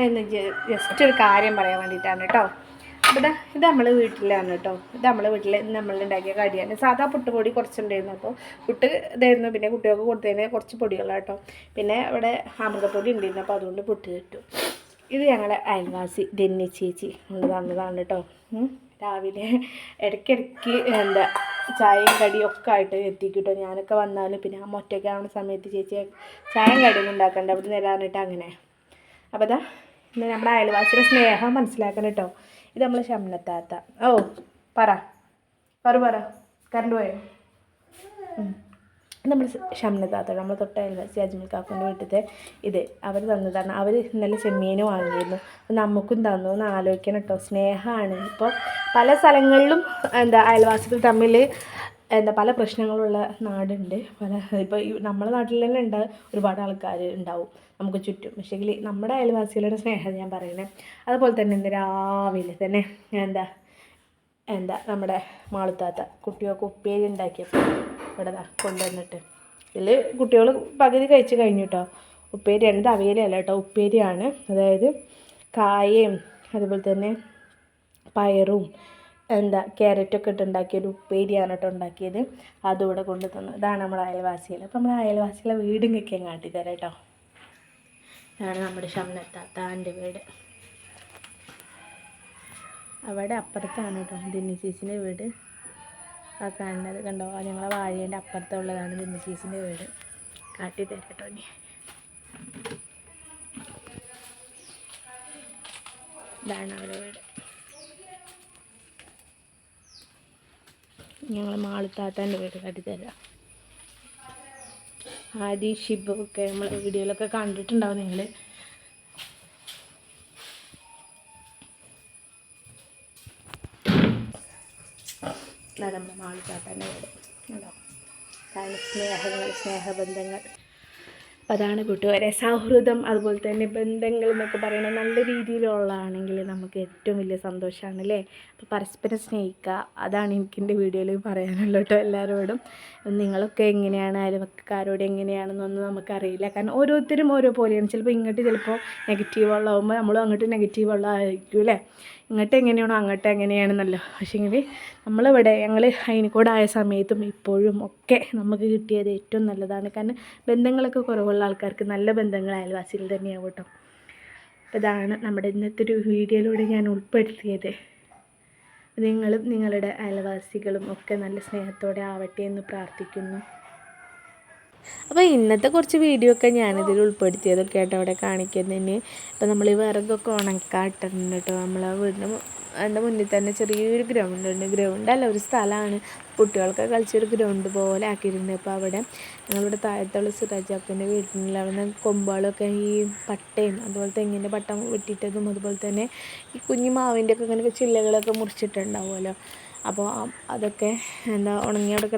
ഞാനിന്ന് ജസ്റ്റ് ഒരു കാര്യം പറയാൻ വേണ്ടിയിട്ടാണ് കേട്ടോ അപ്പോൾ ഇതാ നമ്മൾ വീട്ടിലാണ് കേട്ടോ ഇത് നമ്മൾ വീട്ടിൽ നമ്മൾ ഉണ്ടാക്കിയ കടിയാണ്. സാധാ പുട്ടുപൊടി കുറച്ചുണ്ടായിരുന്നു. അപ്പോൾ പുട്ട് ഇതായിരുന്നു. പിന്നെ കുട്ടികൾക്ക് കൊടുത്തതിന് കുറച്ച് പൊടികളാണ് കേട്ടോ പിന്നെ ഇവിടെ അമൃതപ്പൊടി ഉണ്ടായിരുന്നു. അപ്പോൾ അതുകൊണ്ട് പുട്ട് കിട്ടും ഇത് ഞങ്ങളുടെ അയൽവാസി ദിന്നി ചേച്ചി കൊണ്ട് തന്നതാണ് കേട്ടോ രാവിലെ ഇടയ്ക്കിടയ്ക്ക് എന്താ ചായയും കടിയും ഒക്കെ ആയിട്ട് എത്തിക്കും കേട്ടോ ഞാനൊക്കെ വന്നാലും പിന്നെ ആ ഒറ്റയ്ക്കാവുന്ന സമയത്ത് ചേച്ചി ചായയും കടിയൊന്നും ഉണ്ടാക്കണ്ട. അവിടെ തരാനിട്ട് അങ്ങനെ. അപ്പോൾ ഇതാ ഇന്ന് നമ്മുടെ അയൽവാസിയുടെ സ്നേഹം മനസ്സിലാക്കണം കേട്ടോ. ഇത് നമ്മൾ ശമനത്താത്ത ഓ പറ. പറ പറ. കറണ്ട് പോയോ? നമ്മൾ ശമനത്താത്ത നമ്മൾ തൊട്ട അയൽവാസി അജ്മൽ കാക്കുന്റെ വീട്ടിലത്തെ ഇത്. അവർ തന്നതാണ്. അവർ ഇന്നലെ ചെമ്മീൻ വാങ്ങിയിരുന്നു. അപ്പം നമുക്കും തന്നു. എന്ന് ആലോചിക്കണം കേട്ടോ. സ്നേഹമാണ്. ഇപ്പോൾ പല സ്ഥലങ്ങളിലും എന്താ അയൽവാസികൾ തമ്മിൽ എന്താ പല പ്രശ്നങ്ങളുള്ള നാടുണ്ട്. പല ഇപ്പോൾ നമ്മുടെ നാട്ടിൽ തന്നെ ഉണ്ട്. ഒരുപാട് ആൾക്കാർ ഉണ്ടാവും. നമുക്ക് ചുറ്റും. പക്ഷേങ്കിൽ നമ്മുടെ അയൽവാസികളുടെ സ്നേഹം ഞാൻ പറയുന്നത് അതുപോലെ തന്നെ ഇന്ന് രാവിലെ തന്നെ എന്താ എന്താ നമ്മുടെ മാളുത്താത്ത കുട്ടികൾക്ക് ഉപ്പേരി ഉണ്ടാക്കിയപ്പോൾ ഇവിടെ കൊണ്ടുവന്നിട്ട്. ഇതിൽ കുട്ടികൾ പകുതി കഴിച്ച് കഴിഞ്ഞു കേട്ടോ ഉപ്പേരിയാണ് ഇത് അവിയലല്ല കേട്ടോ ഉപ്പേരിയാണ്. അതായത് കായയും അതുപോലെ തന്നെ പയറും എന്താ ക്യാരറ്റൊക്കെ ഇട്ട് ഉണ്ടാക്കിയൊരു ഉപ്പേരിയാണ് കേട്ടോ ഉണ്ടാക്കിയത്. ഇവിടെ കൊണ്ടു തന്നു ഇതാണ് നമ്മുടെ അയൽവാസികൾ അപ്പോൾ നമ്മുടെ അയൽവാസികളെ വീടും ഒക്കെ കാട്ടിത്തരാം കേട്ടോ ഇതാണ് നമ്മുടെ ഷംനത്താത്താന്റെ വീട്. അവിടെ അപ്പുറത്താണ് കേട്ടോ ദിന്നി ചേച്ചിന്റെ വീട്. ആ കാണുന്നത് കണ്ടോ? ഞങ്ങളെ വാഴേന്റെ അപ്പുറത്തുള്ളതാണ് ദിന്നി ചേച്ചിന്റെ വീട്. കാട്ടി തരാം കേട്ടോ ഇനി. ഇതാണ് അവരുടെ വീട്. ഞങ്ങൾ മാളിത്താത്താന്റെ വീട് കാട്ടിത്തരാം ആദി ഷിബു ഒക്കെ നമ്മൾ വീഡിയോയിലൊക്കെ കണ്ടിട്ടുണ്ടാവും നിങ്ങൾ നമ്മുടെ മാളിത്താത്താന്റെ വീട് അതാണ് സ്നേഹങ്ങൾ സ്നേഹബന്ധങ്ങൾ. അതാണ് കൂട്ടുകാരെ സൗഹൃദം അതുപോലെ തന്നെ ബന്ധങ്ങൾ എന്നൊക്കെ പറയുന്നത് നല്ല രീതിയിലുള്ളതാണെങ്കിൽ നമുക്ക് ഏറ്റവും വലിയ സന്തോഷമാണ് അല്ലേ അപ്പോൾ പരസ്പരം സ്നേഹിക്കുക അതാണ് എനിക്ക് എന്റെ വീഡിയോയിൽ പറയാനുള്ളത് കേട്ടോ എല്ലാവരോടും. നിങ്ങളൊക്കെ എങ്ങനെയാണ് അയൽവക്കാരോട് എങ്ങനെയാണെന്നൊന്നും നമുക്കറിയില്ല. കാരണം ഓരോരുത്തരും ഓരോ പോലെയാണ്. ചിലപ്പോൾ ഇങ്ങോട്ട് ചിലപ്പോൾ നെഗറ്റീവ് ഉള്ളതാകുമ്പോൾ നമ്മളും അങ്ങോട്ട് നെഗറ്റീവ് ഉള്ളതായിരിക്കും അല്ലേ? ഇങ്ങോട്ട് എങ്ങനെയാണോ അങ്ങോട്ട് എങ്ങനെയാണെന്നല്ലോ പക്ഷേങ്കിൽ നമ്മളിവിടെ ഞങ്ങൾ അയിനിക്കോടായ സമയത്തും ഇപ്പോഴും ഒക്കെ നമുക്ക് കിട്ടിയത് ഏറ്റവും നല്ലതാണ്. കാരണം ബന്ധങ്ങളൊക്കെ കുറവുള്ള ആൾക്കാർക്ക് നല്ല ബന്ധങ്ങൾ അയൽവാസികൾ തന്നെയാവും കേട്ടോ. അപ്പോൾ ഇതാണ് നമ്മുടെ ഇന്നത്തെ ഒരു വീഡിയോയിലൂടെ ഞാൻ ഉൾപ്പെടുത്തിയത്. നിങ്ങളും നിങ്ങളുടെ അയൽവാസികളും ഒക്കെ നല്ല സ്നേഹത്തോടെ ആവട്ടെ എന്ന് പ്രാർത്ഥിക്കുന്നു. അപ്പോൾ ഇന്നത്തെ കുറച്ച് വീഡിയോ ഒക്കെ ഞാനിതിൽ ഉൾപ്പെടുത്തിയതൊക്കെ ആയിട്ട് അവിടെ കാണിക്കുന്നതിന്. ഇപ്പോൾ നമ്മൾ ഈ വിറകൊക്കെ ഉണക്കാട്ടുണ്ട് കേട്ടോ. നമ്മളെ വീടിന് എന്റെ മുന്നിൽ തന്നെ ചെറിയൊരു ഗ്രൗണ്ട് ഉണ്ട്. ഗ്രൗണ്ട് അല്ല ഒരു സ്ഥലമാണ്. കുട്ടികൾക്ക് കളിച്ചൊരു ഗ്രൗണ്ട് പോലെ ആക്കിയിട്ടുണ്ട്. അപ്പോൾ അവിടെ ഞങ്ങളിവിടെ താഴത്തുള്ള സുരാജാപ്പന്റെ വീട്ടിൽ അവിടെ കൊമ്പുകളൊക്കെ ഈ പട്ടയും അതുപോലെ തെങ്ങിന്റെ പട്ടം വെട്ടിയിട്ടതും അതുപോലെ തന്നെ ഈ കുഞ്ഞു മാവിന്റെ ഒക്കെ ഇങ്ങനെ ചില്ലകളൊക്കെ മുറിച്ചിട്ടുണ്ടാവുമല്ലോ. അപ്പോൾ അതൊക്കെ എന്താ ഉണങ്ങി അവിടെ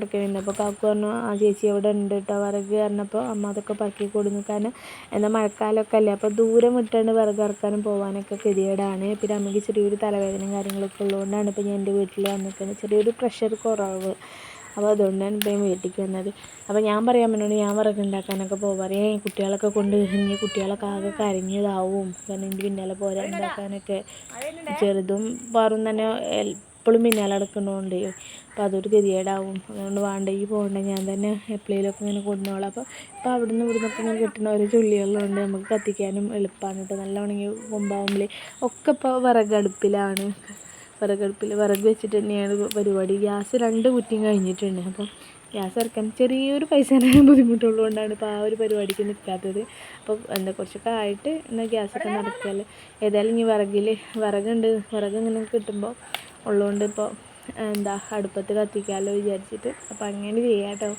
അപ്പോൾ കാക്കു പറഞ്ഞു ആ ചേച്ചി അവിടെ ഉണ്ട് കേട്ടോ വിറക് പറഞ്ഞപ്പോൾ അമ്മ അതൊക്കെ പറക്കി കൊടുന്നു. കാരണം എന്താ മഴക്കാലമൊക്കെ അല്ലേ? അപ്പോൾ ദൂരം വിട്ടാണ്ട് വിറക് ഇറക്കാനും പോകാനൊക്കെ ഗതികേടാണ്. പിന്നെ അമ്മയ്ക്ക് ചെറിയൊരു തലവേദനയും കാര്യങ്ങളൊക്കെ ഉള്ളതുകൊണ്ടാണ് ഇപ്പോൾ ഞാൻ എന്റെ വീട്ടിൽ വന്നിരിക്കുന്നത്. ചെറിയൊരു പ്രഷർ കുറവ്. അപ്പോൾ അതുകൊണ്ടാണ് ഇപ്പം വീട്ടിലേക്ക് വന്നത്. അപ്പോൾ ഞാൻ പറയാൻ പറ്റുന്നത് ഞാൻ വിറക് ഉണ്ടാക്കാനൊക്കെ പോവാറേ കുട്ടികളൊക്കെ കൊണ്ട് ഇനി കുട്ടികളൊക്കെ ആകെ കരഞ്ഞതാവും. കാരണം എന്റെ പിന്നാലെ പോരാ ഉണ്ടാക്കാനൊക്കെ. ചെറുതും പാറും തന്നെ എപ്പോഴും പിന്നാലെ നടക്കുന്നതുകൊണ്ട് അപ്പോൾ അതൊരു ഗതികേടാവും. അതുകൊണ്ട് വേണ്ട ഈ പോകണ്ട. ഞാൻ തന്നെ എപ്പോഴേലൊക്കെ ഇങ്ങനെ കൊണ്ടുപോകണം അപ്പോൾ ഇപ്പോൾ അവിടെ നിന്ന് ഇവിടെ നിന്നൊക്കെ ഇങ്ങനെ കിട്ടുന്ന ഓരോ ചുള്ളികളുണ്ട്. നമുക്ക് കത്തിക്കാനും എളുപ്പമാണ് കേട്ടോ നല്ല ഉണങ്ങി കൊമ്പാവുമ്പോൾ ഒക്കെ ഇപ്പോൾ വിറകടുപ്പിലാണ്. വിറകടുപ്പിൽ വിറക് വെച്ചിട്ട് തന്നെയാണ് പരിപാടി. ഗ്യാസ് രണ്ട് കുറ്റിയും കഴിഞ്ഞിട്ടുണ്ട്. അപ്പം ഗ്യാസ് ഇറക്കാൻ ചെറിയൊരു പൈസ ബുദ്ധിമുട്ടുള്ളതുകൊണ്ടാണ് ഇപ്പോൾ ആ ഒരു പരിപാടിക്ക് നിൽക്കാത്തത് അപ്പോൾ എന്താ കുറച്ചൊക്കെ ആയിട്ട് എന്നാൽ ഗ്യാസൊക്കെ നടക്കിയാൽ ഏതായാലും ഇനി വിറകിൽ വിറകുണ്ട്. വിറക് ഇങ്ങനെ കിട്ടുമ്പോൾ ഉള്ളതുകൊണ്ട് ഇപ്പോൾ എന്താ അടുപ്പത്ത് കത്തിക്കാമല്ലോ വിചാരിച്ചിട്ട്. അപ്പോൾ അങ്ങനെ ചെയ്യാം കേട്ടോ.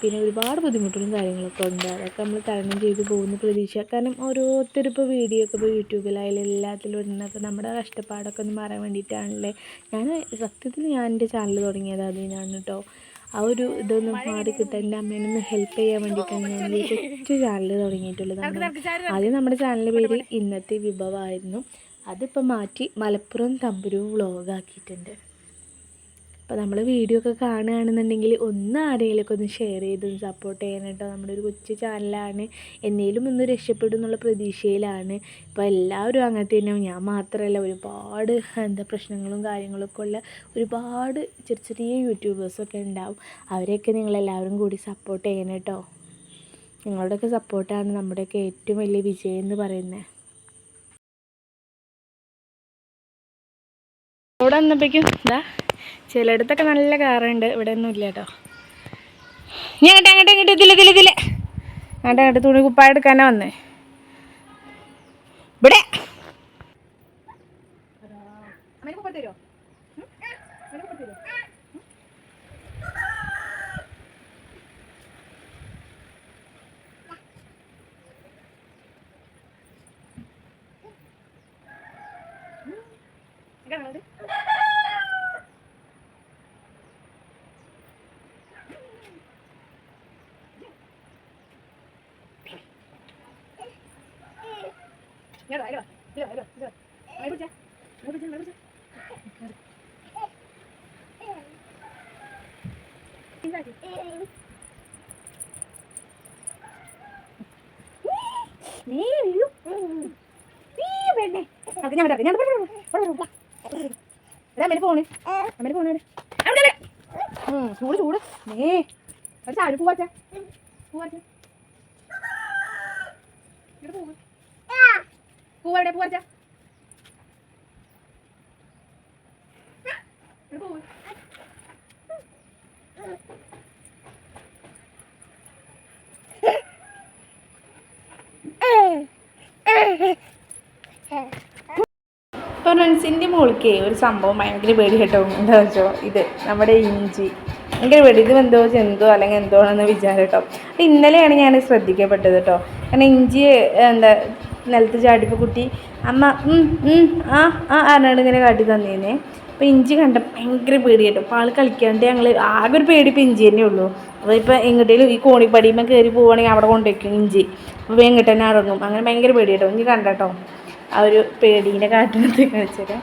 പിന്നെ ഒരുപാട് ബുദ്ധിമുട്ടുകളും കാര്യങ്ങളൊക്കെ ഉണ്ട്. അതൊക്കെ നമ്മൾ തരണം ചെയ്ത് പോകുന്ന പ്രതീക്ഷ. കാരണം ഓരോരുത്തരും ഇപ്പോൾ വീഡിയോ ഒക്കെ ഇപ്പോൾ യൂട്യൂബിലായാലും എല്ലാത്തിലും ഇടുന്ന അപ്പോൾ നമ്മുടെ കഷ്ടപ്പാടൊക്കെ ഒന്ന് മാറാൻ വേണ്ടിയിട്ടാണല്ലേ. ഞാൻ സത്യത്തിൽ ഞാൻ എന്റെ ചാനൽ തുടങ്ങിയത് അതിനാണ് കേട്ടോ. ആ ഒരു ഇതൊന്ന് മാറി കിട്ടാൻ എന്റെ അമ്മേനൊന്ന് ഹെൽപ്പ് ചെയ്യാൻ വേണ്ടിയിട്ടാണ് ഞാൻ ഈ കൊച്ചു ചാനൽ തുടങ്ങിയിട്ടുള്ളത്. ആദ്യം നമ്മുടെ ചാനലിന്റെ പേര് ഇന്നത്തെ വിഭവമായിരുന്നു. അതിപ്പോൾ മാറ്റി മലപ്പുറം തമ്പുരു വ്ളോഗാക്കിയിട്ടുണ്ട് അപ്പോൾ നമ്മൾ വീഡിയോ ഒക്കെ കാണുകയാണെന്നുണ്ടെങ്കിൽ ഒന്ന് ആരെങ്കിലുമൊക്കെ ഒന്ന് ഷെയർ ചെയ്ത് സപ്പോർട്ട് ചെയ്യണം കേട്ടോ. നമ്മുടെ ഒരു കൊച്ചു ചാനലാണ് എന്നേലും ഒന്ന് രക്ഷപ്പെടും എന്നുള്ള പ്രതീക്ഷയിലാണ്. ഇപ്പോൾ എല്ലാവരും അങ്ങനെ തന്നെ. ഞാൻ മാത്രമല്ല ഒരുപാട് എന്താ പ്രശ്നങ്ങളും കാര്യങ്ങളൊക്കെ ഉള്ള ഒരുപാട് ചെറിയ ചെറിയ യൂട്യൂബേഴ്സൊക്കെ ഉണ്ടാവും. അവരെയൊക്കെ നിങ്ങളെല്ലാവരും കൂടി സപ്പോർട്ട് ചെയ്യണം കേട്ടോ. നിങ്ങളുടെയൊക്കെ സപ്പോർട്ടാണ് നമ്മുടെയൊക്കെ ഏറ്റവും വലിയ വിജയം എന്ന് പറയുന്നത്. ഇവിടെ വന്നപ്പോഴേക്കും ഇതാ ചിലയിടത്തൊക്കെ നല്ല കാറുണ്ട്. ഇവിടെ ഒന്നും ഇല്ല കേട്ടോ. ഞാൻ അങ്ങോട്ട് അങ്ങോട്ട് അങ്ങോട്ട് ഇതില്ല ഇതില്ല ഇതില്ല അങ്ങോട്ട് അങ്ങോട്ട് തുണി കുപ്പായ എടുക്കാനാ വന്നേ. ഇവിടെ. നീ വീഴും. നീ. നമുക്ക് ഞാൻ വിടാം. ഞാൻ ഇവിടെ. അവിടെ ഇവിടെ. ഉം, ചൂട് ചൂട്. നീ ഒരു ചാടി പോവാച്ച പോവാച്ച ഇവിടെ പോവ്. പോവാ എവിടെ പോവ്. ഫ്രണ്ട്സിന്റെ മോൾക്ക് ഒരു സംഭവം ഭയങ്കര പേടി കേട്ടോ. എന്താ വെച്ചോ? ഇത് നമ്മുടെ ഇഞ്ചി. ഭയങ്കര പേടി. ഇത് എന്തോ ജന്തോ അല്ലെങ്കിൽ എന്തോ ആണെന്ന് വിചാരം കേട്ടോ. ഇന്നലെയാണ് ഞാൻ ശ്രദ്ധിക്കപ്പെട്ടത് കേട്ടോ. കാരണം ഇഞ്ചി എന്താ നിലത്ത് ചാടിപ്പോൾ കുട്ടി അമ്മ ആ ആ അറിഞ്ഞാണ്ട് ഇങ്ങനെ കാട്ടി തന്നേനെ. അപ്പോൾ ഇഞ്ചി കണ്ട ഭയങ്കര പേടി കേട്ടോ. അപ്പോൾ ആൾ കളിക്കാണ്ട് ഞങ്ങൾ ആകെ ഒരു പേടി ഇപ്പോൾ ഇഞ്ചി തന്നെ ഉള്ളൂ. അപ്പോൾ ഇപ്പോൾ എങ്ങോട്ടേലും ഈ കോണിപ്പടിയുമ്പോൾ കയറി പോവുകയാണെങ്കിൽ അവിടെ കൊണ്ടുവയ്ക്കും ഇഞ്ചി. അപ്പോൾ എങ്ങോട്ട് തന്നെ ഇറങ്ങും അങ്ങനെ ഭയങ്കര പേടി കേട്ടോ. ഇഞ്ചി കണ്ടോ ആ ഒരു പേടീനെ കാട്ടിനകത്ത് കാണിച്ചത്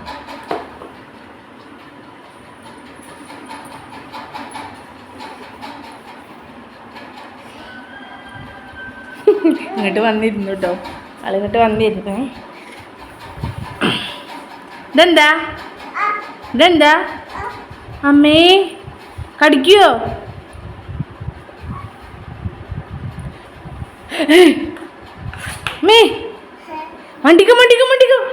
ഇങ്ങോട്ട് വന്നിരുന്നു കേട്ടോ ആളിങ്ങോട്ട് വന്നിരുന്നേ. ഇതെന്താ? ഇതെന്താ? അമ്മേ കടിക്കുവോ മേ മണ്ടിക്കും മണ്ടിക്കും മണ്ടിക്കും.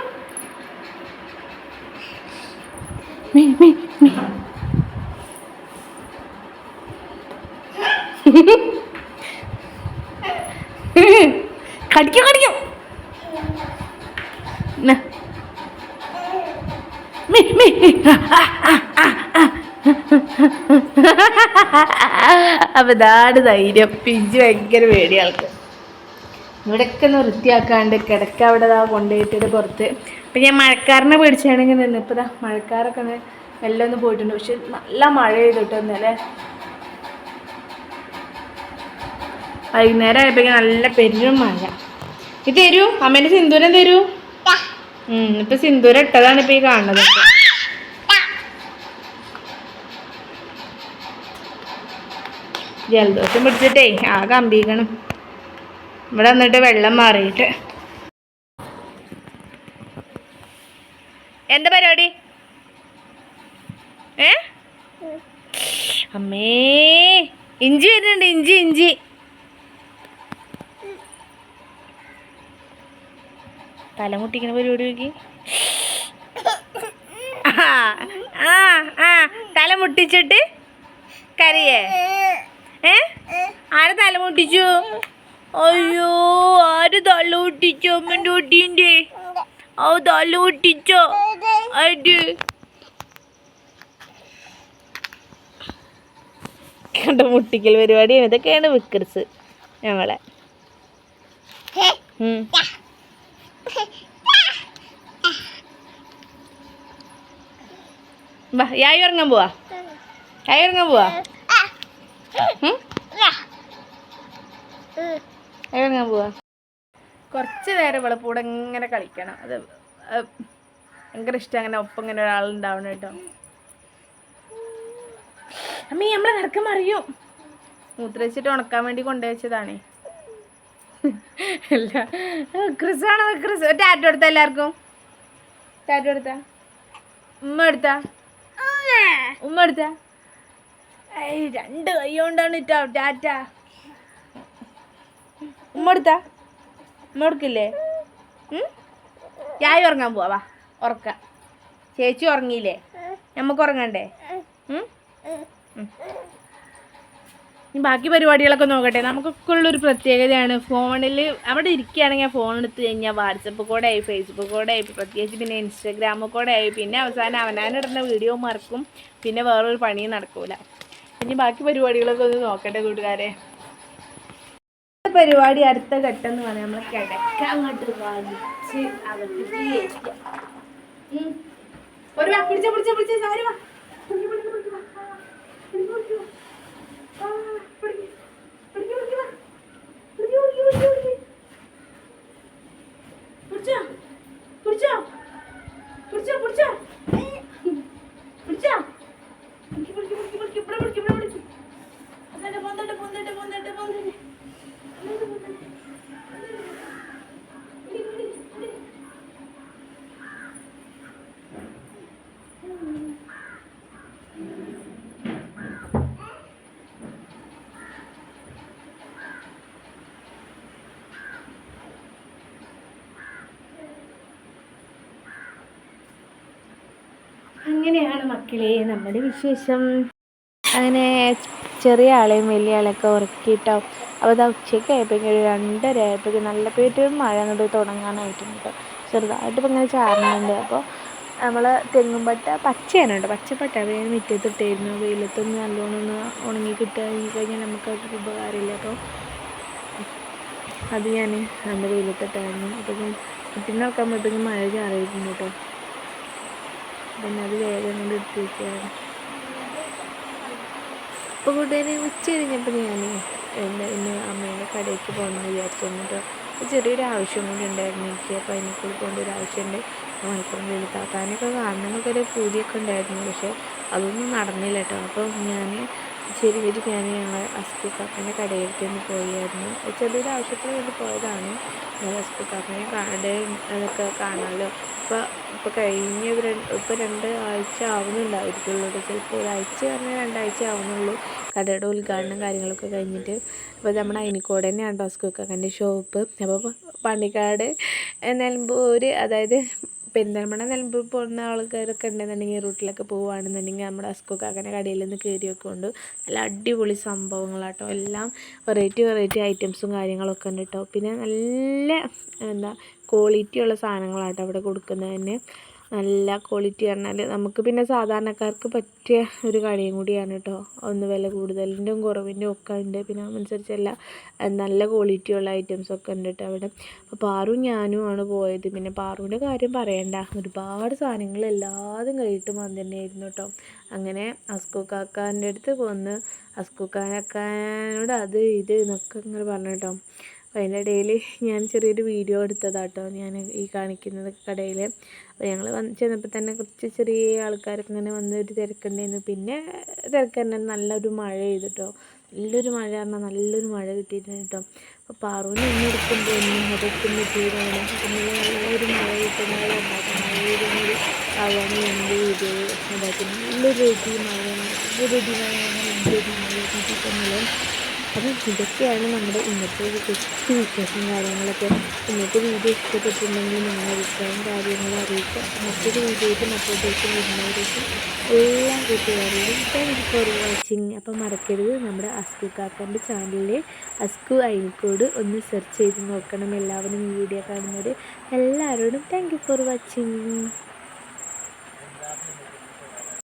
മേ മേ മേ. കടിക്കും കടിക്കും. മീ ഇതാണ് ധൈര്യം. പിഞ്ച് ഭയങ്കര പേടിയാൾക്ക് ഇവിടെയൊക്കെ ഒന്ന് വൃത്തിയാക്കാണ്ട് കിടക്ക അവിടെ ഇതാ കൊണ്ടുപോയിട്ടിട്ട് പുറത്ത്. അപ്പൊ ഞാൻ മഴക്കാരനെ പേടിച്ചാണെങ്കിൽ നിന്ന്. ഇപ്പോൾ ഇതാ മഴക്കാരൊക്കെ എല്ലാം ഒന്ന് പോയിട്ടുണ്ട്. പക്ഷെ നല്ല മഴ ചെയ്തിട്ട് ഇന്നലെ. വൈകുന്നേരം ആയപ്പോഴേക്കും നല്ല പെരും മഴ. ഇത് തരൂ? അമ്മേന്റെ സിന്ദൂരം തരൂ? ഇപ്പൊ സിന്ദൂരം ഇട്ടതാണ് ഇപ്പൊ ഈ കാണുന്നത്. ജലദോഷം പിടിച്ചിട്ടേ ആ കമ്പീക്കണം ഇവിടെ വന്നിട്ട് വെള്ളം മാറിയിട്ട്. എന്താ പരിപാടി? ഏ? അമ്മേ ഇഞ്ചി വരുന്നുണ്ട് ഇഞ്ചി ഇഞ്ചി. തലമുട്ടിക്കുന്ന പരിപാടി നോക്കി. ആ ആ തല മുട്ടിച്ചിട്ട് കരയേ. ഏ? ആരെ തല മുട്ടിച്ചു അയ്യോ ആര് തല പൊട്ടിച്ചു അമ്മന്റെ കുട്ടീന്റെ ഓ തല പൊട്ടിച്ചോ? അത് കണ്ട മുട്ടിക്കൽ പരിപാടിയാണ്. ഇതൊക്കെയാണ് വിക്രസ് ഞങ്ങളെ. വാ യായി ഇറങ്ങാൻ പോവാ. യായി ഇറങ്ങാൻ പോവാ. പോവാ. കുറച്ച് നേരം കൂടെ ഇങ്ങനെ കളിക്കണം. അത് ഭയങ്കര ഇഷ്ടം അങ്ങനെ ഒപ്പം ഇങ്ങനെ ഒരാളുണ്ടാവണം കേട്ടോ. അമ്മ നമ്മളെ കിടക്കം മൂത്ര മൂത്രച്ചിട്ട് ഉണക്കാൻ വേണ്ടി കൊണ്ടുവച്ചതാണേ അല്ല ക്രിസ് ആണോ? ക്രിസ്. ടാറ്റോ എടുത്ത എല്ലാവർക്കും? ടാറ്റോ എടുത്ത? ഉമ്മ എടുത്ത? ഉമ്മ എടുത്ത? രണ്ട് കൈ കൊണ്ടാണ് ഇട്ടോ ടാറ്റ. ഉമ്മ എടുക്കില്ലേ? ചായ ഉറങ്ങാൻ പോവാ വാ ഉറക്ക. ചേച്ചി ഉറങ്ങിയില്ലേ? നമുക്ക് ഉറങ്ങണ്ടേ. ഇനി ബാക്കി പരിപാടികളൊക്കെ നോക്കട്ടെ. നമുക്കൊക്കെ ഉള്ളൊരു പ്രത്യേകതയാണ് ഫോണിൽ അവിടെ ഇരിക്കുകയാണെങ്കിൽ ഫോൺ എടുത്ത് കഴിഞ്ഞാൽ വാട്സപ്പ് കൂടെ ആയി ഫേസ്ബുക്ക് കൂടെ ആയി പ്രത്യേകിച്ച് പിന്നെ ഇൻസ്റ്റാഗ്രാമ് കൂടെ ആയി. പിന്നെ അവസാനം അവനാനിടുന്ന വീഡിയോ മറക്കും. പിന്നെ വേറൊരു പണിയും നടക്കൂല. ഇനി ബാക്കി പരിപാടികളൊക്കെ ഒന്ന് നോക്കട്ടെ കൂട്ടുകാരെ. പരിപാടി അടുത്ത ഘട്ടം എന്ന് പറയാം നമ്മൾ കിടക്ക അങ്ങോട്ട്. ഒരു വാ പിടിച്ച പിടിച്ച പിടിച്ച സാരി. അങ്ങനെയാണ് മക്കളെ നമ്മുടെ വിശേഷം? അങ്ങനെ ചെറിയ ആളെയും വലിയ ആളെയൊക്കെ ഉറക്കിയിട്ടോ? അപ്പോൾ അത് ഉച്ചയ്ക്ക് ആയപ്പോഴേക്കും രണ്ടര ആയപ്പോഴേക്കും നല്ല പേര് മഴ അങ്ങോട്ട് തുടങ്ങാനായിട്ടുണ്ട്. ചെറുതായിട്ട് ഇപ്പം ഇങ്ങനെ ചാറുന്നുണ്ട്. അപ്പോൾ നമ്മൾ തെങ്ങുംപട്ട പച്ചയാണ് കേട്ടോ പച്ചപ്പട്ട ഞാൻ മുറ്റത്തിട്ടായിരുന്നു വെയിലത്തൊന്ന് നല്ലോണം ഒന്ന് ഉണങ്ങി കിട്ടുകയാണെങ്കിൽ കഴിഞ്ഞാൽ നമുക്കതൊരു ഉപകാരമില്ല. അപ്പോൾ അത് ഞാൻ നമ്മുടെ വെയിലത്തിട്ടായിരുന്നു. അപ്പോൾ കുട്ടീനെ നോക്കാൻ പറ്റുന്ന മഴ ചാറിയിരുന്നു കേട്ടോ. പിന്നെ അത് വേഗം കൊണ്ട് എടുത്ത് വയ്ക്കുകയാണ് അപ്പോൾ കൂട്ടുകാരെ ഉച്ച കഴിഞ്ഞപ്പോൾ ഞാൻ എന്താ ഇന്ന് അമ്മേന്റെ കടയ്ക്ക് പോകണമെന്ന് വിചാരിച്ചിരുന്നു കേട്ടോ ചെറിയൊരു ആവശ്യം കൂടി ഉണ്ടായിരുന്നു എനിക്ക്. അപ്പോൾ അതിനെക്കൂടി പോകേണ്ട ഒരു ആവശ്യമുണ്ട്. മലപ്പുറം വെളുത്താത്താനൊക്കെ കാണണമെന്നൊക്കെ ഒരു പൂതിയൊക്കെ ഉണ്ടായിരുന്നു. പക്ഷേ അതൊന്നും നടന്നില്ല കേട്ടോ അപ്പോൾ ഞാൻ ശരി വെച്ച് ഞാൻ ഞങ്ങൾ അസ്കുക്കാക്കന്റെ കടയിലേക്ക് ഒന്ന് പോയായിരുന്നു. ചെറിയൊരു ആവശ്യത്തിന് വേണ്ടി പോയതാണ്. അസ്കുക്കാക്കനെ കട അതൊക്കെ കാണാമല്ലോ ഇപ്പോൾ ഇപ്പം കഴിഞ്ഞ ഒരു ഇപ്പോൾ രണ്ട് ആഴ്ച ആവുന്നുണ്ടായിരിക്കുള്ളൂ ചിലപ്പോൾ ഒരാഴ്ച പറഞ്ഞാൽ രണ്ടാഴ്ച ആവുന്നുള്ളൂ കടയുടെ ഉദ്ഘാടനം കാര്യങ്ങളൊക്കെ കഴിഞ്ഞിട്ട്. അപ്പോൾ നമ്മുടെ അയിനിക്കോട് തന്നെയാണ് ടോസ്കുക്കാക്കന്റെ ഷോപ്പ്. അപ്പോൾ പണിക്കാട് നിലമ്പൂർ അതായത് പെരിന്തൽമണ്ണ നിലമ്പൂർ പോകുന്ന ആൾക്കാരൊക്കെ ഉണ്ടെന്നുണ്ടെങ്കിൽ റൂട്ടിലൊക്കെ പോവുകയാണെന്നുണ്ടെങ്കിൽ നമ്മുടെ അസ്കുക്കാക്കന്റെ കടയിൽ നിന്ന് കയറിയൊക്കെ ഉണ്ട് നല്ല അടിപൊളി സംഭവങ്ങളാട്ടോ. എല്ലാം വെറൈറ്റി വെറൈറ്റി ഐറ്റംസും കാര്യങ്ങളൊക്കെ ഉണ്ട് കേട്ടോ പിന്നെ നല്ല എന്താ ക്വാളിറ്റി ഉള്ള സാധനങ്ങളാട്ടോ അവിടെ കൊടുക്കുന്നത് തന്നെ. നല്ല ക്വാളിറ്റി പറഞ്ഞാൽ നമുക്ക് പിന്നെ സാധാരണക്കാർക്ക് പറ്റിയ ഒരു കടയും കൂടിയാണ് കേട്ടോ ഒന്ന് വില കൂടുതലിന്റെയും കുറവിന്റെയും ഒക്കെ ഉണ്ട്. പിന്നെ അതനുസരിച്ചല്ല നല്ല ക്വാളിറ്റി ഉള്ള ഐറ്റംസ് ഒക്കെ ഉണ്ട് കേട്ടോ അവിടെ. അപ്പോൾ പാറും ആണ് പോയത്. പിന്നെ പാറുവിന്റെ കാര്യം പറയണ്ട. ഒരുപാട് സാധനങ്ങൾ എല്ലാതും കഴിഞ്ഞിട്ട് വന്നു തന്നെയായിരുന്നു കേട്ടോ അങ്ങനെ അസ്കു കാക്കാന്റെ അടുത്ത് വന്ന് അസ്കു കാക്കാനോട് അത് ഇത് എന്നൊക്കെ ഇങ്ങനെ പറഞ്ഞു കേട്ടോ അതിന്റെ ഇടയിൽ ഞാൻ ചെറിയൊരു വീഡിയോ എടുത്തതാട്ടോ ഞാൻ ഈ കാണിക്കുന്നത് കടയിൽ. അപ്പോൾ ഞങ്ങൾ വന്ന് ചെന്നപ്പോൾ തന്നെ കുറച്ച് ചെറിയ ആൾക്കാരൊക്കെ ഇങ്ങനെ വന്ന് ഒരു തിരക്കുണ്ടായിരുന്നു. പിന്നെ തിരക്കന്നെ നല്ലൊരു മഴ ചെയ്തിട്ടോ നല്ലൊരു മഴ പറഞ്ഞാൽ നല്ലൊരു മഴ കിട്ടിയിട്ടുണ്ട് കേട്ടോ. അപ്പോൾ പാറുവിന് ഒന്നും എടുക്കുമ്പോൾ ഒന്നും അതൊക്കെ ചെയ്താണ് നല്ലൊരു മഴ കിട്ടുന്നത് ഉണ്ടാക്കും മഴ ആവാണ് എന്റെ വീഡിയോ ഉണ്ടാക്കുന്നത് നല്ലൊരു രീതി മഴ നല്ലൊരു രീതി മഴ നല്ലൊരു മഴ കിട്ടിയിട്ടുള്ളത് അപ്പം ഇതൊക്കെയാണ് നമ്മുടെ ഇന്നത്തെ ഒരു കൊച്ചു വിശേഷം കാര്യങ്ങളൊക്കെ. ഇന്നത്തെ വീഡിയോ ഇഷ്ടപ്പെട്ടിട്ടുണ്ടെങ്കിൽ നിങ്ങളുടെ അഭിപ്രായം കാര്യങ്ങൾ അറിയിക്കുക. മറ്റൊരു വീഡിയോയ്ക്ക് മറ്റൊരു ദിവസം വരുന്നവരേക്കും എല്ലാ കൂട്ടുകാരോടും താങ്ക് ഫോർ വാച്ചിങ് അപ്പം മറക്കരുത്. നമ്മുടെ അസ്കു കാക്കന്റെ ചാനലിലെ അസ്കു ഐക്കോട് ഒന്ന് സെർച്ച് ചെയ്ത് നോക്കണം. എല്ലാവരും വീഡിയോ കാണുന്നവർ എല്ലാവരോടും താങ്ക് ഫോർ വാച്ചിങ്